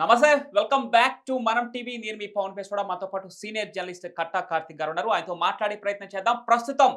నమస్తే welcome back to Manam TV నేను మీ పవన్ పేశ్వడ మాతో పాటు సీనియర్ జర్నలిస్ట్ కట్టా కార్తిక్ గారు ఉన్నారు. ఆయనతో మాట్లాడే ప్రయత్నం చేద్దాం. ప్రస్తుతం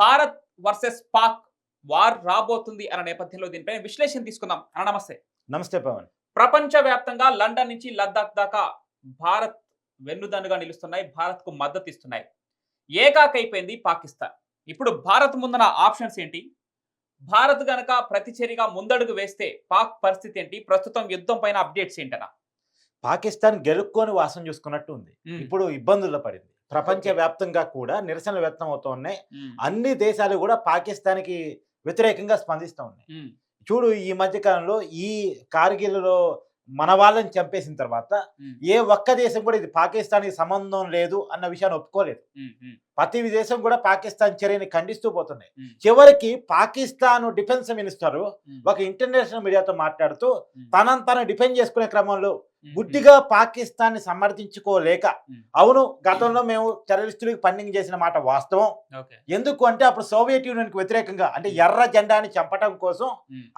భారత్ వర్సెస్ పాక్ వార్ రాబోతుంది అన్న నేపథ్యంలో దీనిపై విశ్లేషణ తీసుకుందాం. అన్న నమస్తే. నమస్తే పవన్. ప్రపంచ వ్యాప్తంగా లండన్ నుంచి లద్దాఖ్ దాకా భారత్ వెన్నుదన్నుగా నిలుస్తున్నాయి. భారత్కు మద్దతు ఇస్తున్నాయి. ఏకాకైపోయింది పాకిస్తాన్. ఇప్పుడు భారత్ ముందున ఆప్షన్స్ ఏంటి? భారత్ గనక ప్రతిచర్యగా ముందడుగు వేస్తే పాక్ పరిస్థితి ఏంటి? ప్రస్తుతం యుద్ధం పైన అప్డేట్స్ ఏంటనా పాకిస్తాన్ గెలుక్కొని వాసం చూసుకున్నట్టు ఉంది. ఇప్పుడు ఇబ్బందుల్లో పడింది. ప్రపంచ వ్యాప్తంగా కూడా నిరసనలు వ్యక్తం అవుతూ ఉన్నాయి. అన్ని దేశాలు కూడా పాకిస్తాన్కి వ్యతిరేకంగా స్పందిస్తూ ఉన్నాయి. చూడు ఈ మధ్య కాలంలో ఈ కార్గిల్లో మన వాళ్ళని చంపేసిన తర్వాత ఏ ఒక్క దేశం కూడా ఇది పాకిస్తాన్కి సంబంధం లేదు అన్న విషయాన్ని ఒప్పుకోలేదు. ప్రతి దేశం కూడా పాకిస్తాన్ చర్యని ఖండిస్తూ పోతున్నాయి. చివరికి పాకిస్తాన్ డిఫెన్స్ మినిస్టర్ ఒక ఇంటర్నేషనల్ మీడియాతో మాట్లాడుతూ తనను తను డిఫెండ్ చేసుకునే క్రమంలో గుడ్డిగా పాకిస్తాన్ని సమర్థించుకోలేక. అవును గతంలో మేము టెర్రరిస్టులకు ఫండింగ్ చేసిన మాట వాస్తవం. ఎందుకు అంటే అప్పుడు సోవియట్ యూనియన్కి వ్యతిరేకంగా అంటే ఎర్ర జెండాని చంపటం కోసం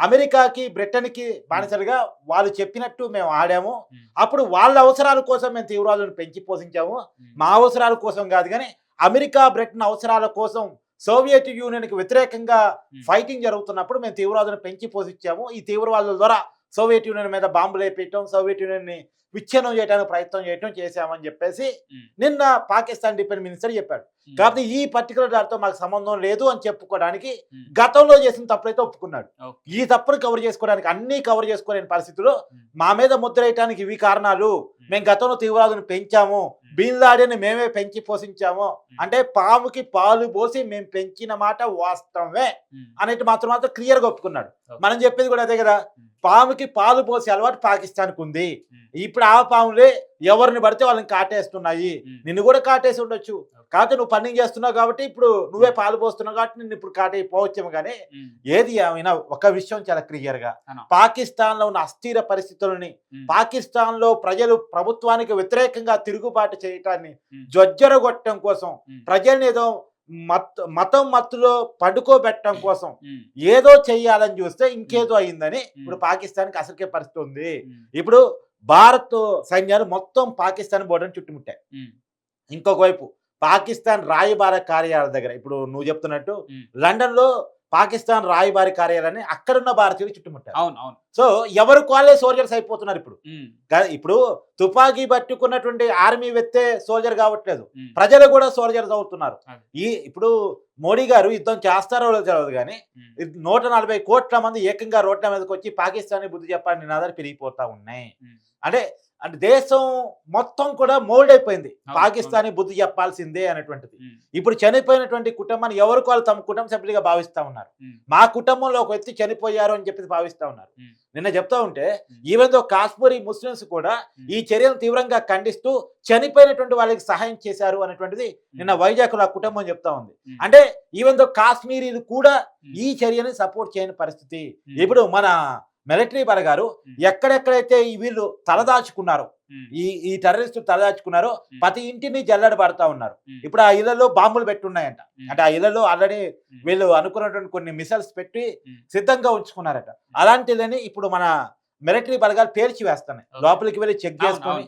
అమెరికాకి బ్రిటన్కి బానిసలుగా వాళ్ళు చెప్పినట్టు మేము ఆడాము. అప్పుడు వాళ్ళ అవసరాల కోసం మేము తీవ్రవాదులను పెంచి పోషించాము. మా అవసరాల కోసం కాదు కానీ అమెరికా బ్రిటన్ అవసరాల కోసం సోవియట్ యూనియన్కి వ్యతిరేకంగా ఫైటింగ్ జరుగుతున్నప్పుడు మేము తీవ్రవాదులను పెంచి పోషించాము. ఈ తీవ్రవాదుల ద్వారా సోవియట్ యూనియన్ మీద బాంబులు వేపించడం సోవియట్ యూనియన్ని విచ్ఛిన్నం చేయడానికి ప్రయత్నం చేయడం చేశామని చెప్పేసి నిన్న పాకిస్తాన్ డిఫెన్స్ మినిస్టర్ చెప్పాడు. కాబట్టి ఈ పర్టికులర్ దారితో మాకు సంబంధం లేదు అని చెప్పుకోవడానికి గతంలో చేసిన తప్పులైతే ఒప్పుకున్నాడు. ఈ తప్పును కవర్ చేసుకోవడానికి అన్ని కవర్ చేసుకోలేని పరిస్థితుల్లో ఉమ్, మా మీద ముద్ర వేయడానికి ఇవి కారణాలు. మేము గతంలో తీవ్రవాదులను పెంచాము. బీన్ లాడెన్ మేమే పెంచి పోషించాము. అంటే పాముకి పాలు పోసి మేము పెంచిన మాట వాస్తవమే అనేది మాత్రం మాత్రం క్లియర్గా ఒప్పుకున్నాడు. మనం చెప్పేది కూడా అదే కదా. పాముకి పాలు పోసే అలవాటు పాకిస్తాన్కి ఉంది ఇప్పుడు ఆ పాములే ఎవరిని పడితే వాళ్ళని కాటేస్తున్నాయి. నిన్ను కూడా కాటేసి ఉండొచ్చు. కాకపోతే నువ్వు పన్నింగ్ చేస్తున్నావు కాబట్టి ఇప్పుడు నువ్వే పాలు పోస్తున్నావు కాబట్టి నిన్ను ఇప్పుడు కాటైపోవచ్చేమో కానీ ఏది ఏమైనా ఒక విషయం చాలా క్లియర్గా. పాకిస్తాన్లో ఉన్న అస్థిర పరిస్థితులని పాకిస్తాన్లో ప్రజలు ప్రభుత్వానికి వ్యతిరేకంగా తిరుగుబాటు చేయటాన్ని జొజ్జరగొట్టడం కోసం ప్రజల్ని ఏదో మత్ మతం మత్తులో పడుకోబెట్టడం కోసం ఏదో చెయ్యాలని చూస్తే ఇంకేదో అయిందని ఇప్పుడు పాకిస్తాన్కి అసలుకే పరిస్థితి ఉంది. ఇప్పుడు భారత్ సైన్యాలు మొత్తం పాకిస్తాన్ బోర్డర్ని చుట్టుముట్టాయి. ఇంకొక వైపు పాకిస్తాన్ రాయబార కార్యాలయ దగ్గర ఇప్పుడు నువ్వు చెప్తున్నట్టు. లండన్లో పాకిస్తాన్ రాయబారి కార్యాలయాన్ని అక్కడున్న భారతీయులు చుట్టుముట్టారు. అవును అవును. సో ఎవరు కాలే సోల్జర్స్ అయిపోతున్నారు ఇప్పుడు. ఇప్పుడు తుపాకీ పట్టుకున్నటువంటి ఆర్మీ వ్యక్తే సోల్జర్ కావట్లేదు. ప్రజలు కూడా సోల్జర్స్ అవుతున్నారు. ఈ ఇప్పుడు మోడీ గారు యుద్ధం చేస్తారో తెలియదు కానీ నూట నలభై కోట్ల మంది ఏకంగా రోడ్ల మీదకి వచ్చి పాకిస్తాన్ బుద్ధి చెప్పాలని నినాదాలు పెరిగిపోతా ఉన్నాయి. అంటే అంటే దేశం మొత్తం కూడా మోల్డ్ అయిపోయింది పాకిస్తానీ బుద్ధి చెప్పాల్సిందే అనేటువంటిది ఇప్పుడు చనిపోయినటువంటి కుటుంబాన్ని ఎవరికి వాళ్ళు తమ కుటుంబ సభ్యులుగా భావిస్తా ఉన్నారు మా కుటుంబంలో ఒక వ్యక్తి చనిపోయారు అని చెప్పి భావిస్తా ఉన్నారు. నిన్న చెప్తా ఉంటే. ఈవెన్ దో కాశ్మీరీ ముస్లిమ్స్ కూడా. ఈ చర్యను తీవ్రంగా ఖండిస్తూ చనిపోయినటువంటి వాళ్ళకి సహాయం చేశారు అనేటువంటిది నిన్న వైజాగ్ ఆ కుటుంబం చెప్తా ఉంది. అంటే ఈవెన్ దో కాశ్మీరీలు కూడా. ఈ చర్యని సపోర్ట్ చేయని పరిస్థితి. ఇప్పుడు మన మిలిటరీ పరగారు ఉమ్. ఎక్కడెక్కడైతే ఈ వీళ్ళు తలదాచుకున్నారో ఈ ఈ టెర్రరిస్టులు తలదాచుకున్నారో. ప్రతి ఇంటిని జల్లడ పడతా ఉన్నారు. ఇప్పుడు ఆ ఇళ్ళలో బాంబులు పెట్టున్నాయంట. అంటే ఆ ఇళ్ళలో ఆల్రెడీ వీళ్ళు అనుకున్నటువంటి కొన్ని మిసైల్స్ పెట్టి. సిద్ధంగా ఉంచుకున్నారట. అలాంటిదని ఇప్పుడు మన మిలిటరీ బలగాలు పేర్చి వేస్తున్నాయి. లోపలికి వెళ్ళి చెక్ చేసుకొని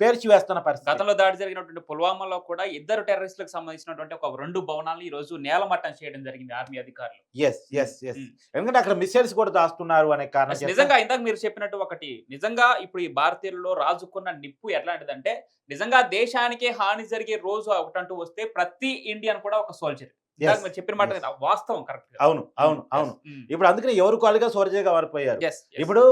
పేర్చి వేస్తున్న పరిస్థితి. గతంలో దాడి జరిగినటువంటి పుల్వామాలో కూడా ఇద్దరు టెర్రరిస్టులకు సంబంధించినటువంటి ఒక రెండు భవనాలను ఈ రోజు నేలమట్టం చేయడం జరిగింది ఆర్మీ అధికారులు. Yes yes yes. ఎందుకంటే అక్కడ మిసైల్స్ కూడా దాస్తున్నారు అనే కారణం నిజంగా ఇందాక మీరు చెప్పినట్టు ఒకటి. నిజంగా ఇప్పుడు ఈ భారతీయులలో రాజుకున్న నిప్పు ఎట్లాంటిదంటే నిజంగా దేశానికి హాని జరిగే రోజు ఒకటంటూ వస్తే ప్రతి ఇండియన్ కూడా ఒక సోల్జర్. మీరు చెప్పిన మాట. వాస్తవం కరెక్ట్ అవును అవును అవును. ఇప్పుడు అందుకని ఎవరు కాలుగా సోర్జగా మారిపోయారు? ఇప్పుడు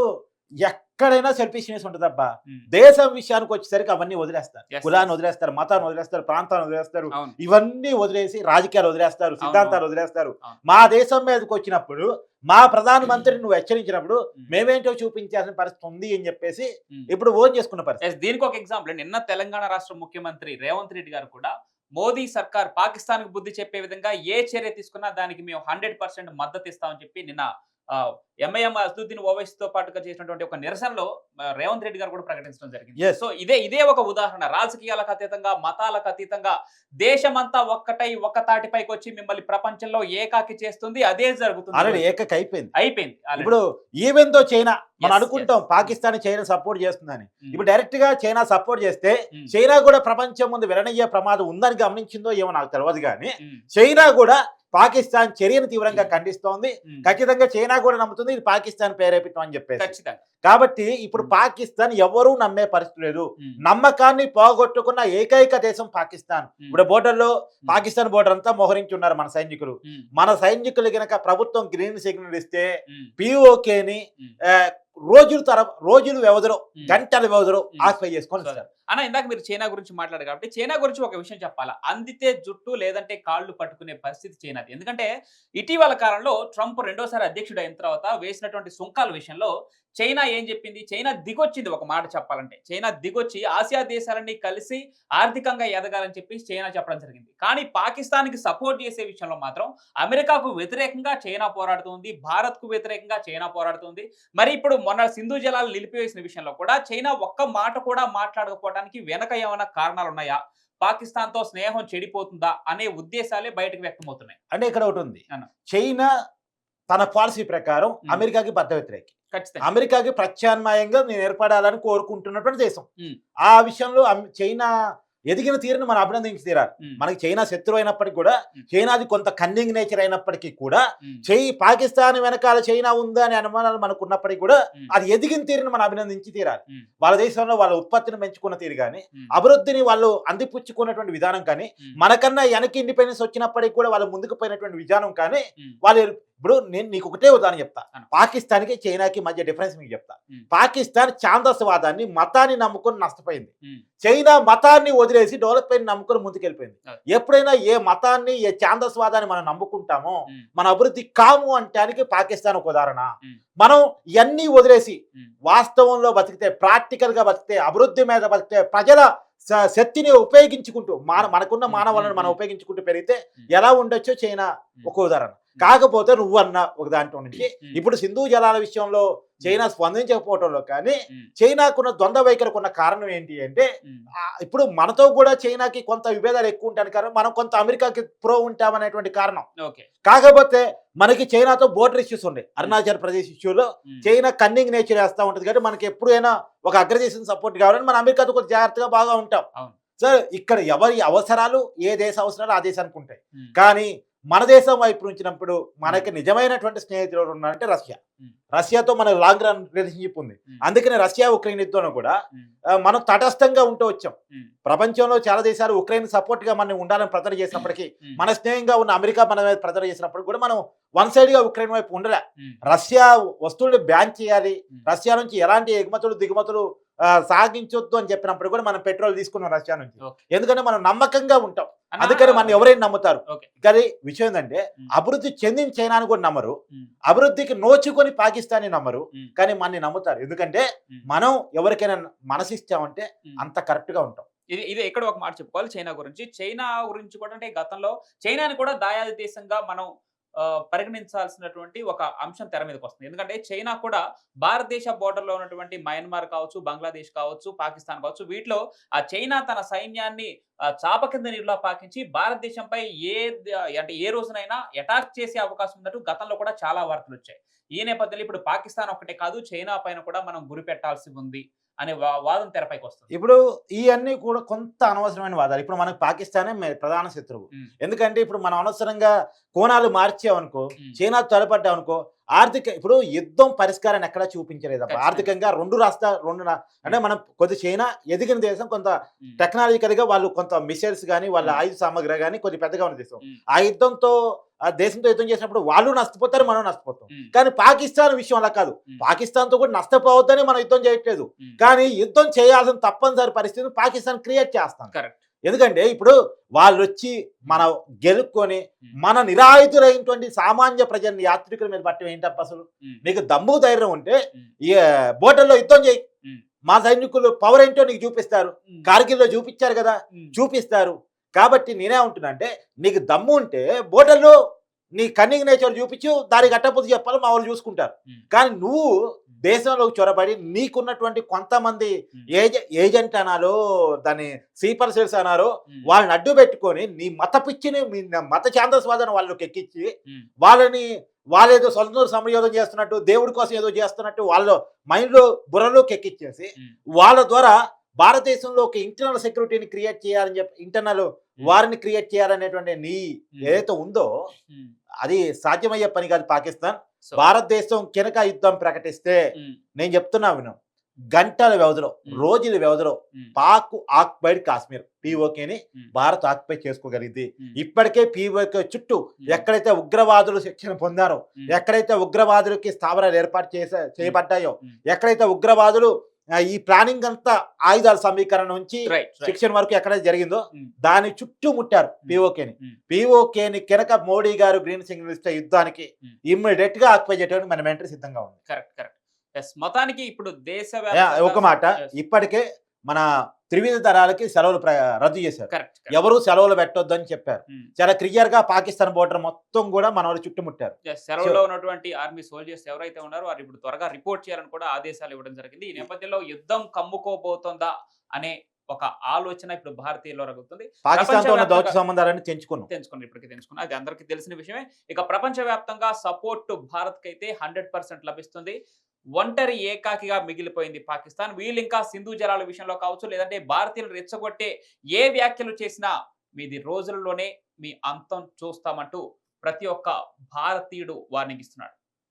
ఎక్కడైనా సెల్ఫిష్నెస్ ఉంటుందబ్బా. దేశం విషయానికి వచ్చేసరికి అవన్నీ వదిలేస్తారు. కులాన్ని. వదిలేస్తారు మతాన్ని వదిలేస్తారు ప్రాంతాన్ని వదిలేస్తారు. ఇవన్నీ వదిలేసి రాజకీయాలు వదిలేస్తారు సిద్ధాంతాలు వదిలేస్తారు. మా దేశం మీదకి వచ్చినప్పుడు మా ప్రధానమంత్రిని నువ్వు హెచ్చరించినప్పుడు. మేమేంటో చూపించాల్సిన పరిస్థితి ఉంది అని చెప్పేసి. ఇప్పుడు ఓన్ చేసుకున్న పరిస్థితి. దీనికి ఒక ఎగ్జాంపుల్ నిన్న తెలంగాణ రాష్ట్ర ముఖ్యమంత్రి రేవంత్ రెడ్డి గారు కూడా మోదీ సర్కార్ పాకిస్తాన్కు బుద్ధి చెప్పే విధంగా ఏ చర్య తీసుకున్నా దానికి మేము హండ్రెడ్ పర్సెంట్ మద్దతు ఇస్తామని చెప్పి నిన్న ఎంఐఎం అసదుద్దీన్ ఓవైసీతో పాటుగా చేసినటువంటి ఒక నిరసనలో రేవంత్ రెడ్డి గారు కూడా ప్రకటించడం జరిగింది. సో ఇదే ఇదే ఒక ఉదాహరణ. రాజకీయాలకు అతీతంగా మతాలకు అతీతంగా దేశమంతా ఒక్కటై ఒక్క తాటిపైకి వచ్చి మిమ్మల్ని ప్రపంచంలో ఏకాకి చేస్తుంది. అదే జరుగుతుంది. ఏకక అయిపోయింది. అయిపోయింది. ఇప్పుడు ఈవెన్తో చైనా మనం అనుకుంటాం. పాకిస్తాన్ చైనా సపోర్ట్ చేస్తుందని. ఉమ్, ఇప్పుడు డైరెక్ట్గా చైనా సపోర్ట్ చేస్తే ఉమ్, చైనా కూడా ప్రపంచం ముందు విరణయ్యే ప్రమాదం ఉందని గమనించిందో ఏమో నాకు తెలియదు కానీ ఉమ్, చైనా కూడా పాకిస్తాన్ చర్యను తీవ్రంగా ఖండిస్తోంది. ఉమ్. ఖచ్చితంగా చైనా కూడా నమ్ముతుంది ఇది పాకిస్తాన్ ప్రేరేపితం అని చెప్పేసి. కాబట్టి ఇప్పుడు ఉమ్. పాకిస్తాన్ ఎవరూ నమ్మే పరిస్థితి లేదు. నమ్మకాన్ని పోగొట్టుకున్న ఏకైక దేశం పాకిస్తాన్. ఇప్పుడు బోర్డర్లో పాకిస్తాన్ బోర్డర్ అంతా మోహరించి ఉన్నారు మన సైనికులు. మన సైనికులు గనక ప్రభుత్వం గ్రీన్ సిగ్నల్ ఇస్తే పిఓకేని. రోజుల తర రోజుల వ్యవధిలో. గంటల వ్యవధిలో. ఆక్యుపై చేసుకొని. అన్న ఇందాక మీరు చైనా గురించి మాట్లాడారు కాబట్టి చైనా గురించి ఒక విషయం చెప్పాలా అందితే జుట్టు లేదంటే కాళ్ళు పట్టుకునే పరిస్థితి చైనాది ఎందుకంటే ఇటీవల కాలంలో ట్రంప్ రెండోసారి అధ్యక్షుడు అయిన తర్వాత వేసినటువంటి సుంకాల విషయంలో చైనా ఏం చెప్పింది? చైనా దిగొచ్చింది ఒక మాట చెప్పాలంటే. చైనా దిగొచ్చి ఆసియా దేశాలన్నీ కలిసి ఆర్థికంగా ఎదగాలని చెప్పి చైనా చెప్పడం జరిగింది. కానీ పాకిస్తాన్కి సపోర్ట్ చేసే విషయంలో మాత్రం అమెరికాకు వ్యతిరేకంగా చైనా పోరాడుతుంది. భారత్కు వ్యతిరేకంగా చైనా పోరాడుతుంది. మరి ఇప్పుడు మొన్న సింధు జలాలు నిలిపివేసిన విషయంలో కూడా చైనా ఒక్క మాట కూడా మాట్లాడకపోవడానికి వెనక ఏమైనా కారణాలు ఉన్నాయా? పాకిస్తాన్తో స్నేహం చెడిపోతుందా? అనే ఉద్దేశాలే బయటకు వ్యక్తమవుతున్నాయి. అంటే ఇక్కడ ఒకటి ఉంది. చైనా తన పాలసీ ప్రకారం. అమెరికాకి బద్ద వ్యతిరేకి అమెరికాకి ప్రత్యామ్నాయంగా నేను ఏర్పడాలని కోరుకుంటున్నటువంటి దేశం. ఆ విషయంలో చైనా ఎదిగిన తీరుని మనం అభినందించి తీరాలి. మనకి చైనా శత్రువు అయినప్పటికీ కూడా. చైనాది కొంత కన్నింగ్ నేచర్ అయినప్పటికీ కూడా చై పాకిస్తాన్ వెనకాల చైనా ఉందా అనే అనుమానాలు మనకు ఉన్నప్పటికీ కూడా అది ఎదిగిన తీరుని మనం అభినందించి తీరాలి. వాళ్ళ దేశంలో వాళ్ళ ఉత్పత్తిని పెంచుకున్న తీరు కానీ అభివృద్ధిని వాళ్ళు అందిపుచ్చుకున్నటువంటి విధానం కానీ మనకన్నా వెనక్కి ఇండిపెండెన్స్ వచ్చినప్పటికీ కూడా వాళ్ళు ముందుకు పోయినటువంటి విధానం కానీ వాళ్ళు ఇప్పుడు నేను నీకు ఒకటే ఉదాహరణ చెప్తా. పాకిస్తాన్కి చైనాకి మధ్య డిఫరెన్స్ మీకు చెప్తా. పాకిస్తాన్ ఛాందస్వాదాన్ని మతాన్ని నమ్ముకొని నష్టపోయింది చైనా మతాన్ని వదిలేసి డెవలప్ అయిన నమ్ముకొని ముందుకెళ్ళిపోయింది. ఎప్పుడైనా ఏ మతాన్ని ఏ ఛాందస్వాదాన్ని మనం నమ్ముకుంటామో మన అభివృద్ధి కాము అంటానికి పాకిస్తాన్ ఒక ఉదాహరణ. మనం ఇవన్నీ వదిలేసి వాస్తవంలో బతికితే ప్రాక్టికల్గా బతికితే అభివృద్ధి మీద బతికితే ప్రజల శక్తిని ఉపయోగించుకుంటూ మన మనకున్న ఉమ్, మనం. ఉపయోగించుకుంటూ పెరిగితే. ఎలా ఉండొచ్చో చైనా. ఒక ఉదాహరణ కాకపోతే నువ్వు అన్న ఒక దాంట్లో నుంచి ఇప్పుడు సింధు జలాల విషయంలో చైనా స్పందించకపోవడంలో కానీ చైనాకున్న ద్వంద్వ వైఖరికున్న కారణం ఏంటి అంటే ఇప్పుడు మనతో కూడా చైనాకి కొంత విభేదాలు ఎక్కువ ఉంటాను కారణం మనం కొంత అమెరికాకి ప్రో ఉంటామనేటువంటి కారణం. ఓకే. కాకపోతే మనకి చైనాతో బోర్డర్ ఇష్యూస్ ఉన్నాయి అరుణాచల్ ప్రదేశ్ ఇష్యూలో చైనా కన్నింగ్ నేచర్ వేస్తూ ఉంటుంది కాబట్టి మనకి ఎప్పుడైనా ఒక అగ్రదేశం సపోర్ట్ కావాలని మన అమెరికాతో కొంచెం జాగ్రత్తగా బాగా ఉంటాం. సార్ ఇక్కడ ఎవరి అవసరాలు ఏ దేశ అవసరాలు ఆ దేశానికి ఉంటాయి. కానీ మన దేశం వైపు నుంచినప్పుడు మనకి నిజమైనటువంటి స్నేహితులు ఎవరు ఉన్నారంటే రష్యా. రష్యాతో మన లాంగ్ రన్ రిలేషన్షిప్ ఉంది. అందుకనే రష్యా ఉక్రెయిన్ యుద్ధంలో కూడా మనం తటస్థంగా ఉంటూ వచ్చాం. ప్రపంచంలో చాలా దేశాలు ఉక్రెయిన్ సపోర్ట్గా మనం ఉండాలని ప్రచారం చేసినప్పటికీ మన స్నేహంగా ఉన్న అమెరికా మన మీద ప్రచారం చేసినప్పుడు కూడా మనం వన్ సైడ్గా ఉక్రెయిన్ వైపు ఉండలే. రష్యా వస్తువులు బ్యాన్ చేయాలి. రష్యా నుంచి ఎలాంటి ఎగుమతులు దిగుమతులు సాగించొద్దు అని చెప్పినప్పుడు కూడా మనం పెట్రోల్ తీసుకున్నాం రష్యా నుంచి. ఎందుకంటే మనం నమ్మకంగా ఉంటాం. అందుకని మనం ఎవరైనా నమ్ముతారు. కానీ విషయం ఏంటంటే అభివృద్ధి చెందిన చైనాని కూడా నమ్మరు. అభివృద్ధికి నోచుకొని పాకిస్తాన్ని నమ్మరు. కానీ మనని నమ్ముతారు. ఎందుకంటే. మనం ఎవరికైనా మనసిస్తామంటే. అంత కరెక్ట్గా ఉంటాం. ఇది ఇది ఎక్కడ ఒక మాట చెప్పుకోవాలి చైనా గురించి. చైనా గురించి కూడా అంటే గతంలో చైనాని కూడా దాయాది దేశంగా మనం పరిగణించాల్సినటువంటి ఒక అంశం తెర మీదకి వస్తుంది. ఎందుకంటే చైనా కూడా భారతదేశ బోర్డర్లో ఉన్నటువంటి మయన్మార్ కావచ్చు బంగ్లాదేశ్ కావచ్చు పాకిస్తాన్ కావచ్చు వీటిలో ఆ చైనా తన సైన్యాన్ని చాప కింద నీరులా పాకించి భారతదేశంపై ఏ అంటే ఏ రోజునైనా అటాక్ చేసే అవకాశం ఉన్నట్టు గతంలో కూడా చాలా వార్తలు వచ్చాయి. ఈ నేపథ్యంలో ఇప్పుడు పాకిస్తాన్ ఒకటే కాదు చైనా పైన కూడా మనం గురి పెట్టాల్సి ఉంది. అనే వాదం తెరపైకి వస్తుంది. ఇప్పుడు ఇవన్నీ కూడా కొంత అనవసరమైన వాదాలు. ఇప్పుడు మనకు పాకిస్తానే ప్రధాన శత్రువు. ఎందుకంటే ఇప్పుడు మనం అనవసరంగా కోణాలు మార్చామనుకో చైనా తలపడ్డామనుకో ఆర్థిక ఇప్పుడు యుద్ధం పరిష్కారాన్ని ఎక్కడా చూపించలేదు. ఆర్థికంగా రెండు రాష్ట్ర రెండు అంటే మనం కొద్ది చైనా ఎదిగిన దేశం కొంత టెక్నాలజికల్గా వాళ్ళు కొంత మిసైల్స్ కానీ వాళ్ళ. ఆయుధ సామగ్రి కానీ కొద్ది పెద్దగా ఉన్న దేశం. ఆ యుద్ధంతో ఆ దేశంతో యుద్ధం చేసినప్పుడు వాళ్ళు నష్టపోతారు మనం నష్టపోతాం. కానీ పాకిస్తాన్ విషయం అలా కాదు. పాకిస్తాన్తో కూడా నష్టపోవద్దని మనం యుద్ధం చేయట్లేదు. కానీ యుద్ధం చేయాల్సిన తప్పనిసరి పరిస్థితిని పాకిస్తాన్ క్రియేట్ చేస్తాం. కరెక్ట్. ఎందుకంటే ఇప్పుడు వాళ్ళు వచ్చి మన గెలుక్కొని. మన నిరాయుధులైనటువంటి సామాన్య ప్రజల్ని యాత్రికుల మీద పట్టడం ఏంటప్ప అసలు? నీకు దమ్ము ధైర్యం ఉంటే. ఈ బోర్డర్లో యుద్ధం చేయి. మా సైనికులు పవర్ ఏంటో నీకు చూపిస్తారు. కార్గిల్లో చూపించారు కదా? చూపిస్తారు. కాబట్టి నేనే ఉంటున్నా అంటే నీకు దమ్ము ఉంటే బోర్డర్లో నీ కన్నింగ్ నేచర్ చూపించు దానికి అట్టపోతే చెప్పాలి మా వాళ్ళు చూసుకుంటారు. కానీ నువ్వు దేశంలోకి చొరబడి నీకున్నటువంటి కొంతమంది. ఏజ ఏజెంట్ అనాలో దాన్ని స్లీపర్ సెల్స్ అనారో ఉమ్. వాళ్ళని అడ్డు పెట్టుకొని నీ మత పిచ్చిని మీ మత ఛాందస్వాదాన్ని వాళ్ళకి ఎక్కించి. వాళ్ళని వాళ్ళేదో సొంత సంయోగం చేస్తున్నట్టు దేవుడి కోసం ఏదో చేస్తున్నట్టు వాళ్ళ మైండ్లో బుర్రలోకి ఎక్కించేసి. వాళ్ళ ద్వారా భారతదేశంలో ఒక ఇంటర్నల్ సెక్యూరిటీని క్రియేట్ చేయాలని చెప్పి ఇంటర్నల్ వారిని క్రియేట్ చేయాలనేటువంటి నీ. ఏదైతే ఉందో. అది సాధ్యమయ్యే పని కాదు పాకిస్తాన్ భారతదేశం కినక యుద్ధం ప్రకటిస్తే ఉమ్. నేను చెప్తున్నా విను గంటల వ్యవధిలో ఉమ్. రోజుల వ్యవధిలో ఉమ్. పాక్ ఆక్యుపైడ్ కాశ్మీర్ పీఓకేని. భారత్ ఆక్యుపై చేసుకోగలిగింది. ఇప్పటికే పీఓకే చుట్టూ. ఎక్కడైతే ఉగ్రవాదులు శిక్షణ పొందారో. ఎక్కడైతే ఉగ్రవాదులకి స్థావరాలు ఏర్పాటు చేసే చేయబడ్డాయో. ఎక్కడైతే ఉగ్రవాదులు ఈ ప్లానింగ్ అంతా ఆయుధాల సమీకరణ నుంచి. శిక్షణ వరకు ఎక్కడైతే జరిగిందో ఉమ్. దాని చుట్టూ ముట్టారు పీఓకేని ఉమ్. పీఓకేని కినక మోడీ గారు గ్రీన్ సిగ్నల్ ఇస్తే యుద్ధానికి. ఇమ్మీడియట్గా ఆక్యుపై చేయడానికి మన మెంటరీ సిద్ధంగా ఉంది కరెక్ట్ కరెక్ట్ మొత్తానికి ఇప్పుడు దేశ ఒక మాట ఇప్పటికే మన త్రివిధ దళాలకి సెలవులు రద్దు చేశారు. ఎవరు సెలవులు పెట్టొద్దు అని చెప్పారు చాలా క్లియర్గా పాకిస్తాన్ బోర్డర్ మొత్తం కూడా మన వాళ్ళు చుట్టుముట్టారు. సెలవులో ఉన్నటువంటి ఆర్మీ సోల్జర్స్ ఎవరైతే ఉన్నారో వారు ఇప్పుడు త్వరగా రిపోర్ట్ చేయాలని కూడా ఆదేశాలు ఇవ్వడం జరిగింది. ఈ నేపథ్యంలో యుద్ధం కమ్ముకోబోతోందా అనే ఒక ఆలోచన ఇప్పుడు భారతీయుల్లో రగుతుంది దౌత్య సంబంధాలను తెంచుకున్నాం. తెంచుకుని ఇప్పటికి తెంచుకున్నాం. అది అందరికీ తెలిసిన విషయమే. ఇక ప్రపంచవ్యాప్తంగా సపోర్ట్ భారత్కి అయితే హండ్రెడ్ పర్సెంట్ లభిస్తుంది. ఒంటరి ఏకాకిగా మిగిలిపోయింది పాకిస్తాన్. వీళ్ళు ఇంకా సింధు జలాల విషయంలో కావచ్చు లేదంటే భారతీయులు రెచ్చగొట్టే ఏ వ్యాఖ్యలు చేసినా మీది రోజులలోనే మీ అంతం చూస్తామంటూ ప్రతి ఒక్క భారతీయుడు వార్నింగ్ ఇస్తున్నాడు.